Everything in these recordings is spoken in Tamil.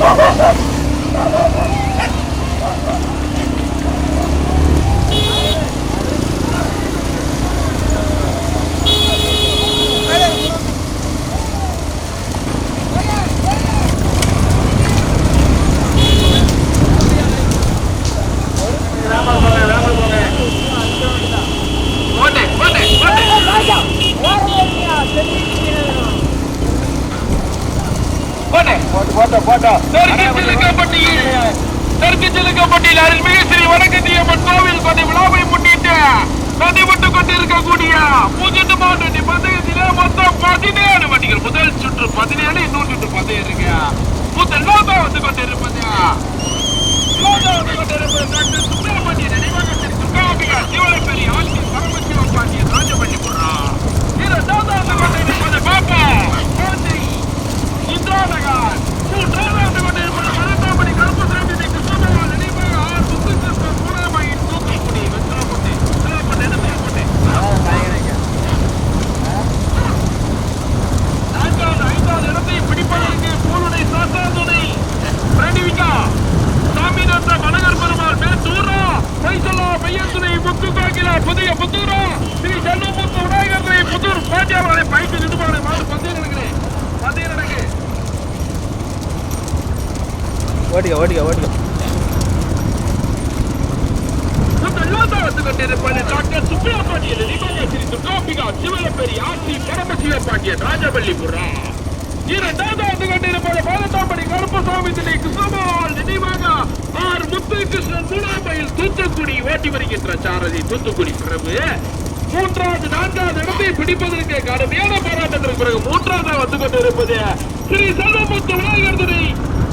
Ha ha ha! கொண்டிருக்கக்கூடிய பூஜெட்டு மாவட்ட பந்தயத்திலே மொத்தம் பதினேழு வண்டிகள். முதல் சுற்று பதினேழு இன்னொரு சுற்று பந்தயம் இருக்கு முதல் லோகா வந்து கொண்டு கொண்டிருப்பது லோகா வந்து கொண்டிருப்பது டாக்டர் சுப்பிரமணிய நினைவாக திரு துர்காம்பிகா சிவலப்பெரி ஆட்சி பரமசிவம் பண்ணி போடுறான் புறா இரண்டாவது வந்து கொண்டு இருப்பது பாப்பா கோட்டை இந்திராநகர் இருப்பது கொண்டிருப்பது கருப்பு கருப்பசாமி கிருஷ்ணபகவான் நினைவாக ஆர் முத்துகிருஷ்ணன் சூடாமணியின் தூத்துக்குடி வெற்றிலப்பட்டு வெற்றிலப்பட்டு எடுத்துக்கொண்டு நான்காவது ஐந்தாவது இடத்தை பிடிப்பதற்கு பூனுடை சாசாதுணை பிரணிவிகா சாமிநாத மனகர் பெருமாள் மேட்டூரா பைசலா பையத்துறை முத்து கோகிலா புதிய புத்தூரா ஸ்ரீ செல்வமுத்து விநாயகர் புத்தூர் பாண்டியாவரை பைக்கு நிடுபாடு மாடு பந்தயம் நடக்கிறேன் பந்தயம் நடக்கு ஓடிக்க ஓடிக்க ஓடிக்க வந்து கொண்டிருப்பது டாக்டர் சுப்பிரமணியன் நிபந்தனை ஸ்ரீ துர்காம்பிகா சிவலப்பெரி ஆட்சி பரமசிவ பாண்டியன் ராஜவல்லிபுரா இரண்டாவது வந்து கொண்டிருப்பது பாலத்தாம்படி கருப்பசாமி திணை கிருஷ்ணமால் நினைவாக ஆர் முத்து கிருஷ்ணன் மூணாமையில் தூத்துக்குடி ஓட்டி வருகின்ற சாரதி தூத்துக்குடி பிரபு. மூன்றாவது நான்காவது இடத்தை பிடிப்பதற்கு கடுமையான போராட்டத்திற்கு பிறகு மூன்றாவது வந்து கொண்டிருப்பது ஸ்ரீ செல்வமுத்து விநாயகர் துறை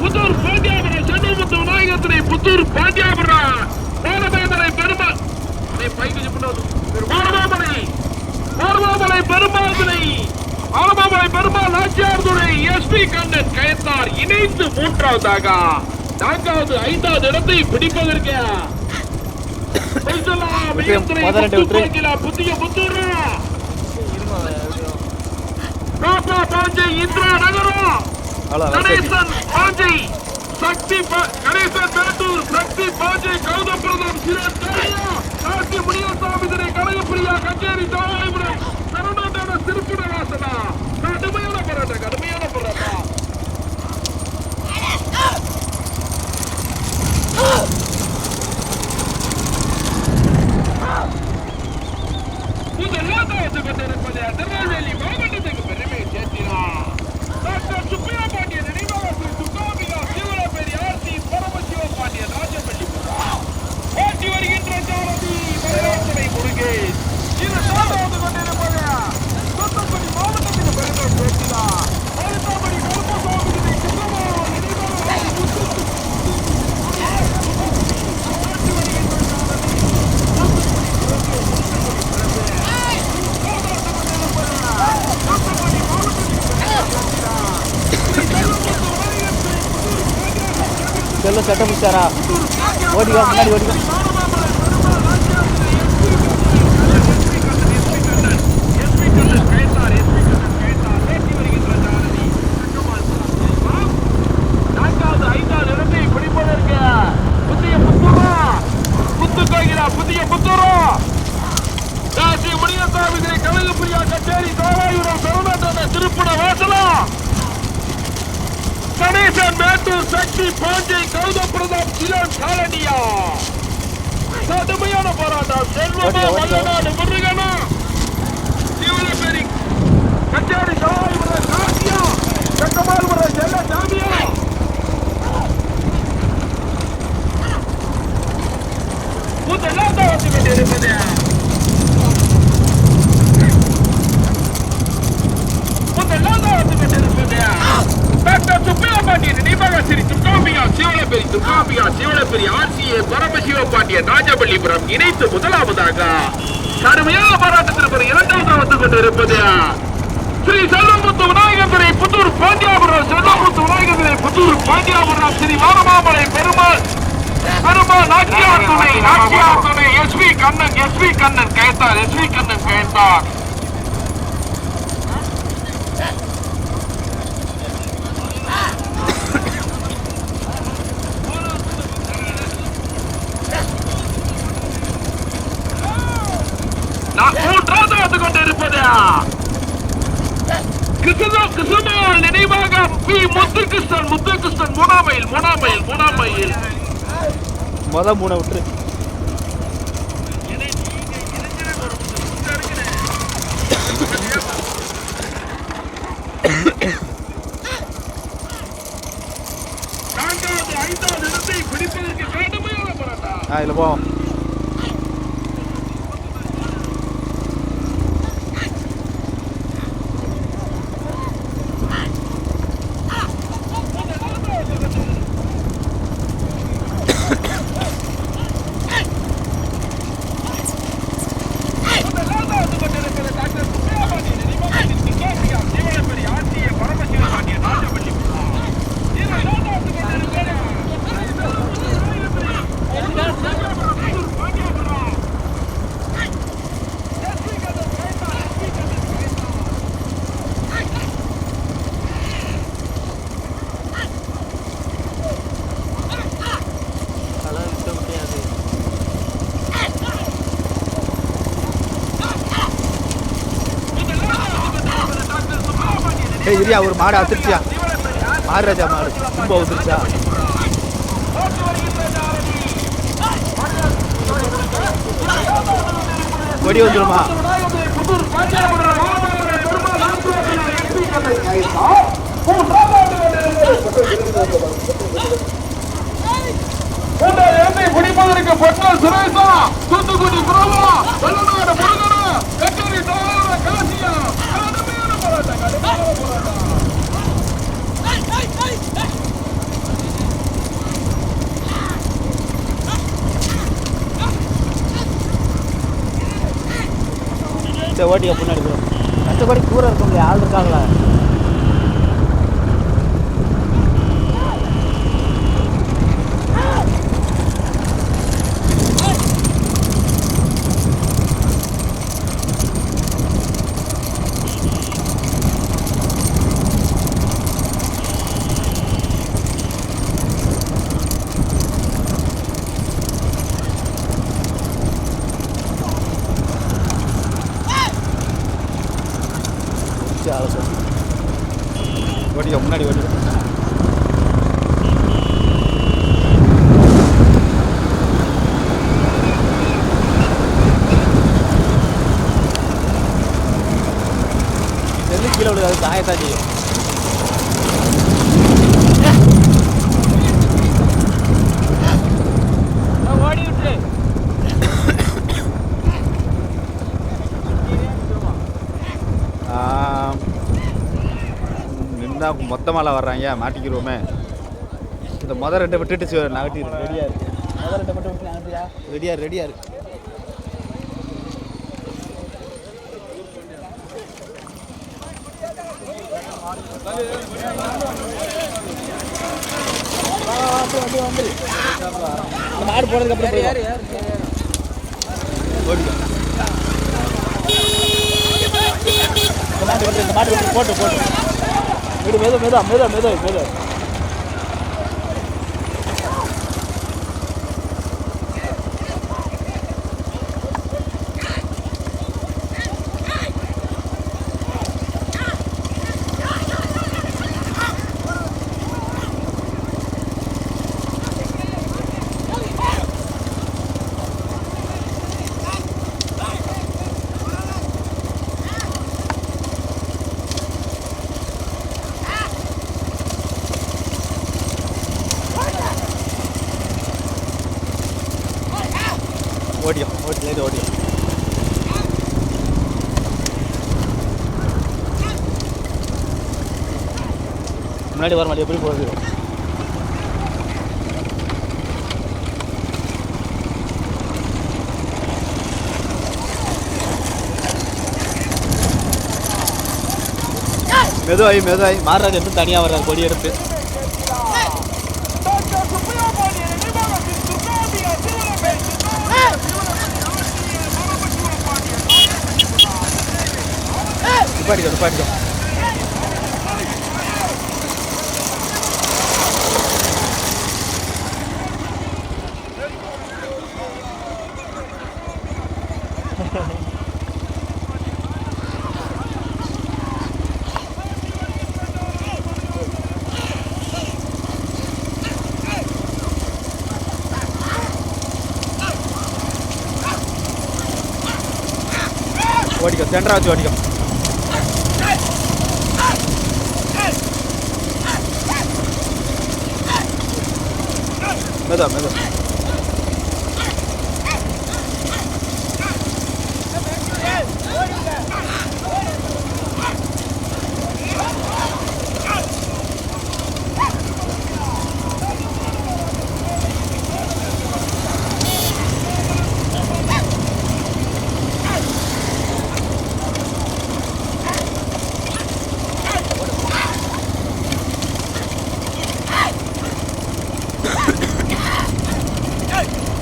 புத்தூர் பாண்டியாபுரம் செல்வமுத்து விநாயகர் துணை புத்தூர் பாண்டியாபுரம். பாலமேதனை பெருமாள். பைக்கு மாரமாமலை மாரமாமலை பெருமாள் மாரமாமலை பெருமாள் நாச்சியார் துணை எஸ்பி கண்ணன் கயத்தார் இணைந்து மூன்றாவதாக நான்காவது ஐந்தாவது இடத்தை பிடிப்பதற்கு. புதிய புத்தூர் பாஞ்சை இந்திரா நகரம். கணேசன் பாஞ்சை சக்தி கணேசன் மேட்டூர் சக்தி பாஞ்சை கௌதப்பிரதம் சிறன் காளியா காசி முனியசாமி திரை கனகப்பிரியா கச்சேரி தாராயபுரம் திருப்பட வாசனா கடுமையான போராட்டம் கடுமையான போராட்டம். முதலாவது வந்து கொண்டிருப்பது திருநெல்வேலி மாவட்டத்துக்கு பெருமை சேர்த்தினார் டாக்டர் சுப்பையா பாண்டியன் நினைவாக ஸ்ரீ துர்காம்பிகா சிவராபேரி ஆர்த்தி பரமசிவ பாண்டியன் ராஜபள்ளி ஓட்டி வருகின்ற சாரதி மலையாளத்துறை முருகேஷ் இது சாதாவது கொண்டிருப்பது தூத்துக்குடி மாவட்டத்துக்கு பெருமை சேர்த்தினார் மருத்துவமனை கருப்பசாமி கிருஷ்ணமா நினைவாக செல்ல சட்டை பிடிச்சாரா ஓடிக்கோ முன்னாடி ஓடிக்கோ நான்காவது ஐந்தாவது இடத்தை பிடிப்பதற்கு புதிய புத்தூரா புத்து கோயிலா புதிய புத்தூரா காசி முனியசாமி திரை கனகப்பிரியா கச்சேரி தோராயுரம் சரவணாட்டன திருப்புண வாசலா கணேசன் மேட்டூர் சக்தி பாஞ்சை கௌத பிரதாப் சிலன் காலனியா? கடுமையான போராட்டம். செல்வமா. மல்லநாடு முருகனா? சிவலப்பேரி கச்சேரி தோராயுரம் காசியா செக்கமால்புரம் செல்ல சாமியா? முதலாம் தான் வந்து கொண்டிருப்பது முதலாம் தான் வந்து கொண்டிருப்பது டாக்டர் சுப்பையா பாண்டியன் நினைவாக ஸ்ரீ துர்காம்பிகா சிவலப்பெரி துர்காம்பிகா சிவலப்பெரி ஆர்சிஏ பரமசிவ பாண்டியன் ராஜபள்ளிபுரம் இணைத்து முதலாவதாக கடுமையான போராட்டத்தில் பிறகு இரண்டாவதாக வந்து கொண்டிருப்பது ஸ்ரீ செல்வமுத்து விநாயகத்திரை புத்தூர் பாண்டியாபுரம் செல்வமுத்து விநாயகத்திரை புத்தூர் பாண்டியாபுரம் ஸ்ரீ வாரமாமலை பெருமாள் பெருமாள் நாச்சியார் துணை நாச்சியார் துணை எஸ்வி கண்ணன் எஸ்வி கண்ணன் கேட்டார் எஸ்வி கண்ணன் நான் மூன்றாவது வந்து கொண்டிருப்பது கிருஷ்ணன் கிருஷ்ணன் நினைவாக பி. முத்து கிருஷ்ணன் முத்து கிருஷ்ணன் மூணாம் மைல் மூணாம் மைல் மூணாம் மைல் மொத மூணை விட்டு ஆ இதில் போவோம். இரியா ஒரு மாடு அத்துருச்சியா மாடுராஜா மாடு. ரொம்ப வந்துருச்சா கொடி வந்துருமா பிடிப்பதற்கு பட்னால் சுரேஷா தூத்துக்குடி பிரபா வெள்ளநாடு முருகனா கச்சேரி தோழர காசியா கடுமையான போராட்டம் கடுமையான போராட்டம் சரி ஓட்டிக்க பின்னாடி போ கஷ்டப்படி கூற இருக்கும் இல்லையா ஆள் இருக்காங்களா சரி அதை சொல்லு ஓட்டிக்க முன்னாடி ஓட்டிக்க செல்லு கீழே விழுது தாயத்தான் செய்யும் ஓடி விட்டு மொத்தமாலாம் வர்றாங்க மாட்டிக்கிருவோமே. இந்த மொதல் ரெண்டை விட்டுட்டு நகட்டி ரெடியாக இருக்கு. மொதல் ரெண்டை மட்டும் விட்டு நகட்டியா? ரெடியாக ரெடியாக இருக்கு. மாடு போனதுக்கு அப்புறம் போயிடும். ஓடிக்கோ. இந்த மாட்டு விட்டு இந்த மாட்டு விட்டு போட்டு போட்டு விடு மெது மெதா மெதா முன்னாடி வர மாட்டேன் எப்படி போகுது? மெதுவாயி மெதுவாயி. மாறுறது எப்படி தனியாக வர்றாரு கொடி எடுத்து. டாக்டர் சுப்பிரமணியன் நினைவகத்தின் சுகாதார சிவனப்பெரி துப்பாடிக்கோ துப்பாடிக்கோ ஓடிக்கோ சென்டரா வச்சு ஓடிக்கோ மெதா மெதா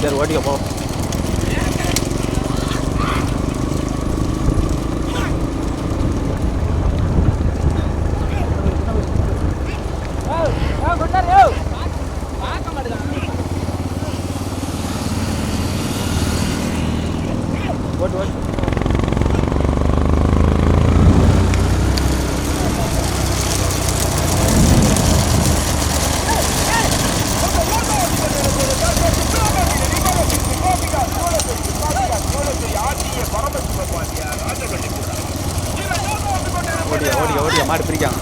சரி ஓட்டிக்க போ ஓட்டு ஓட்டு ஓடியா ஓடியா ஓடியா மாடு பிரிக்காங்க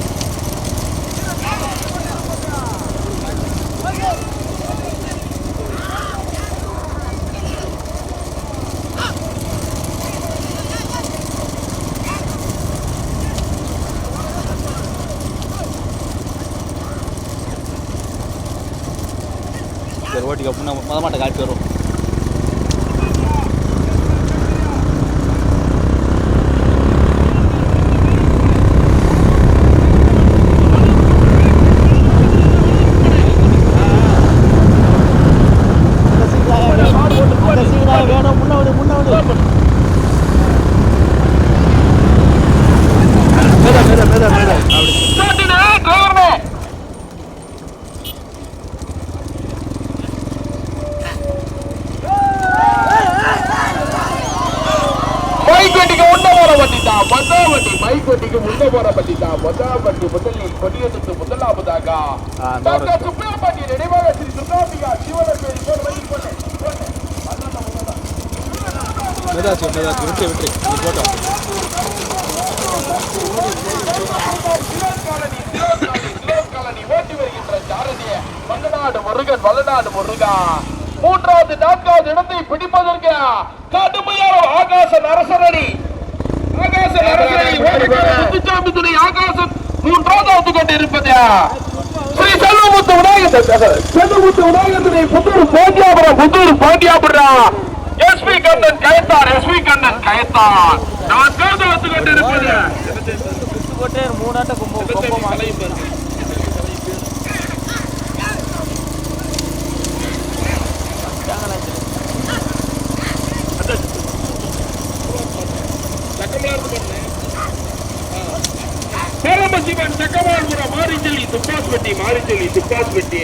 சரி ஓட்டிக்க அப்படின்னா மொத மாட்டை காட்டி வரும் வேணும் முன்னாடி முன்னாடி மேதா மேதா மேதா மேதா அப்படி ஸ்டார்டினே டிரைவர்னே மைக் வண்டிக்கு முன்ன போற வண்டி தான் மொதா வண்டி மைக் வண்டிக்கு முன்ன போற வண்டி தான். மொதா வண்டி முதலில் கொடியெடுத்து முதலாவதாக டாக்டர் நினைவாக ஸ்ரீ பேர் போட்டு. போட்டு. போட்டு. மேதாச்சு மேதாச்சு விட்டு விட்டு நீ வல்லநாடு முருகன் வல்லநாடு முருகா. மூன்றாவது நான்காவது இடத்தை பிடிப்பதற்கு கடுமையான ஆகாச கொண்டிருப்பது ஸ்ரீ செல்வமுத்து விநாயகர் செல்வமுத்து விநாயகர் புத்தூர் பாண்டியாபுரம் புத்தூர் பாண்டியாபுரம் எஸ்பி கண்ணன் கயத்தார் எஸ்பி கண்ணன் கயத்தார் நான்காவது வந்து கொண்டிருப்பது மூணாட்ட கொம்போ பரமசிவன் சக்கவால்புரம் மாரிச்சொல்லி துப்பாஸ்பட்டி மாரிச்சொல்லி துப்பாஸ்பட்டி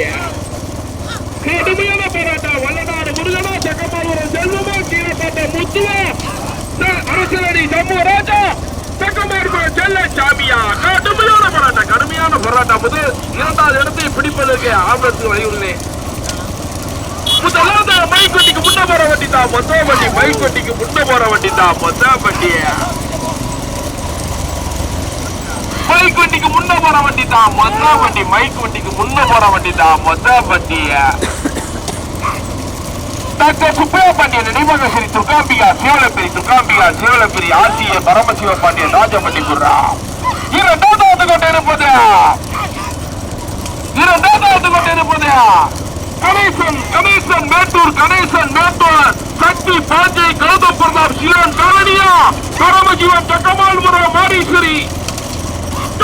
கடுமையான போராட்டம். வல்லநாடு முருகனா சக்கமால்புரம் செல்வமா கீழப்பட்ட முத்துவா. ச- அரசனடி ராஜா. சக்கமால்புரம் செல்ல சாமியா. கடுமையான போராட்டம். கடுமையான போராட்டம். போது இரண்டாவது இடத்தை பிடிப்பதற்கு ஆபத்து வழியுள்ளேன் முதலாவது மைக் வண்டிக்கு முன்ன போற வண்டி தான். மொத்த வண்டி மைக் வண்டிக்கு முன்ன போற வண்டி தான். மொத்த வண்டியா மைக் வண்டிக்கு முன்ன போற வண்டி தான் மொத்த வண்டி மைக் வண்டிக்கு முன்ன போற வண்டி தான் மொத்த வண்டிய. டாக்டர் சுப்பையா பாண்டியன் நினைவாக ஸ்ரீ துர்காம்பிகா சிவலப்பெரி துர்காம்பிகா ஆசிய பரமசிவ பாண்டியன் ராஜபட்டி குர்ரா. இரண்டாவது கொண்டிருப்பது இரண்டாவது இருப்பதா கணேசன் கணேசன் மேட்டூர் கணேசன் மேட்டூர். சக்தி பாஞ்சை கௌதம் பிரதாப் சிவன் காலனியா பரமஜீவன் முறை மாரீஸ்வரி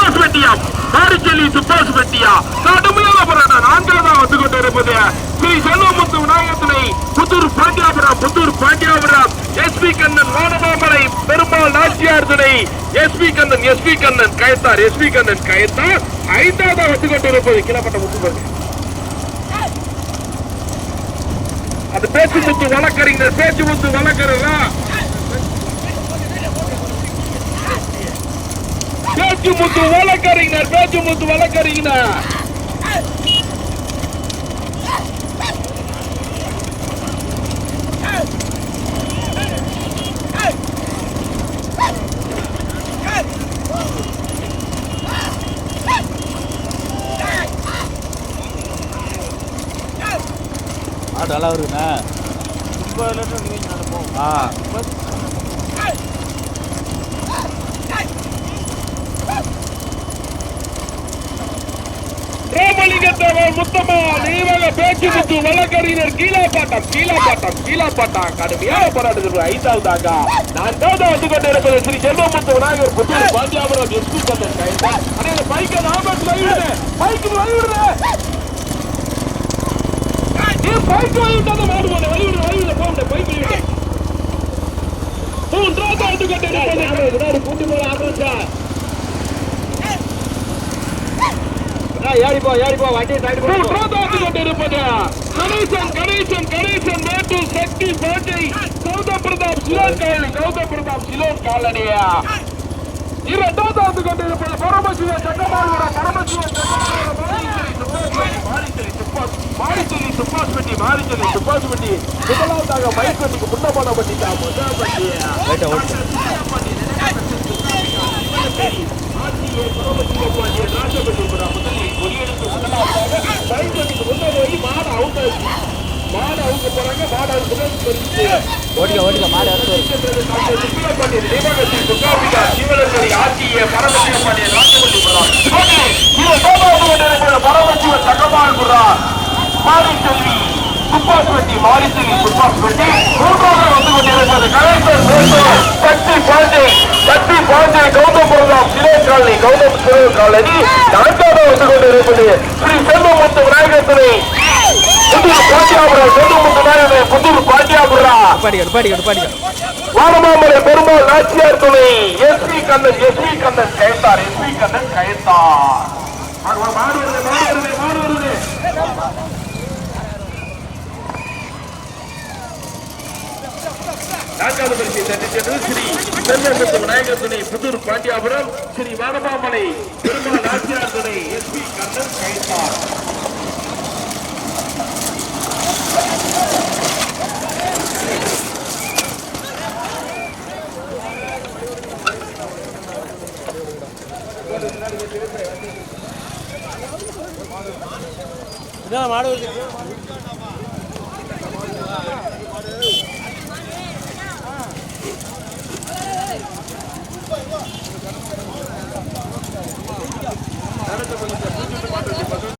சுப்பாஸ் வெட்டியா மாரிச்செல்லி சுப்பாஸ் வெட்டியா கடுமையான போராட்டம் நான்காவதாக வந்து கொண்டு இருப்பது ஸ்ரீ செல்வமுத்து விநாயகத்தினை புத்தூர் பாண்டியாபுரம் புத்தூர் பாண்டியாபுரம். எஸ்பி கண்ணன் வானமாமலை பெருமாள் நாச்சியார் துணை SP Kannan SP Kannan Kayathar SP Kannan Kayathar. ஐந்தாவது வந்து கொண்டு இருப்பது கிளப்பட்ட முத்து அது பேச்சு முத்து வழக்கறிஞர் பேச்சு முத்து வழக்கறிஞரா? பேச்சு முத்து வழக்கறிஞர் பேச்சு முத்து வழக்கறிஞர். நல்லா இருக்குண்ணா முப்பது லிட்டர் நீங்கள் நடப்போம். ஆ. ரோமலிங்கத்தேவர் முத்தமோ நீவல பேச்சு முத்து வழக்கறிஞர் கீழாப்பாட்டம் கீழாப்பாட்டம் கீழாப்பாட்டம். கடுமையான போராட்டத்தில் நான் நான்காவது வந்து கொண்டு இருப்பது ஸ்ரீ செல்வமுத்து விநாயகர் புத்தூர் பாண்டியாபுரம் எஸ்பி கந்தன் கைதா. அண்ணே பைக்கை நாமத்து வழிவிடு பைக்கு வழிவிடுற நீ பைக் வழிவிட்டாத மாடு போன வழிவிடு வழிவிட போக பைக்கு வழிவிடு மூன்றாவது வந்து கொண்டிருப்பது வினாடி கூட்டி போல ஆரம்பிச்சா ஏறிப்போ ஏறிப்போ வண்டியை சைடு மூன்றாவது கொண்டிருப்பது? கணேசன் கணேசன் கணேசன் மேட்டூர் சக்தி பேட்டை கௌதம் பிரதாப் சிலோன் காலனி கௌதம் பிரதாப் சிலோன் காலனியா? இரண்டாவது கொண்டிருப்பது பரமசிவ சக்கமாரோட பரமசிவ மாரிச்சொல்லி சுப்பாஸ்பட்டி மாரிச்சொல்லி சுப்பாஸ்பட்டி முதலாவதாக மைக்கத்துக்கு முன்னமான பட்டி தான். முதல் பட்டியா ரைட்டா ஓட்டு மாடு அடுத்து வரும் மாரிசெல்வி துப்பாஸ்வட்டி மூன்றாவது வந்து கொண்டிருப்பது கலைஞர் மேட்டூர் சக்தி பாண்டே சக்தி பாண்டே கௌதம் பிரதாப் சிலே காலனி கௌதம் சிலே காலனி நான்காவது வந்து கொண்டிருப்பது ஸ்ரீ செல்வமுத்து விநாயகர் துணை புத்தூர் பாண்டியாபுரம் செல்வமுத்து விநாயகர் புத்தூர் நிப்பாடிக்க வானமாமலை பெருமாள் நாச்சியார் துணை. S P Kannan S P Kannan Kayathar S P Kannan Kayathar. மாடு மாடு வருது மாடு வருது மாடு வருது நான்காவது பரிசை தட்டி சென்று ஸ்ரீ செல்வசத்து விநாயகர் துணை புதூர் பாண்டியாபுரம் ஸ்ரீ வானமாமலை பெருமாள் நாச்சியார் துணை எஸ் பி கண்ணன் கயத்தார் இதான் மாடு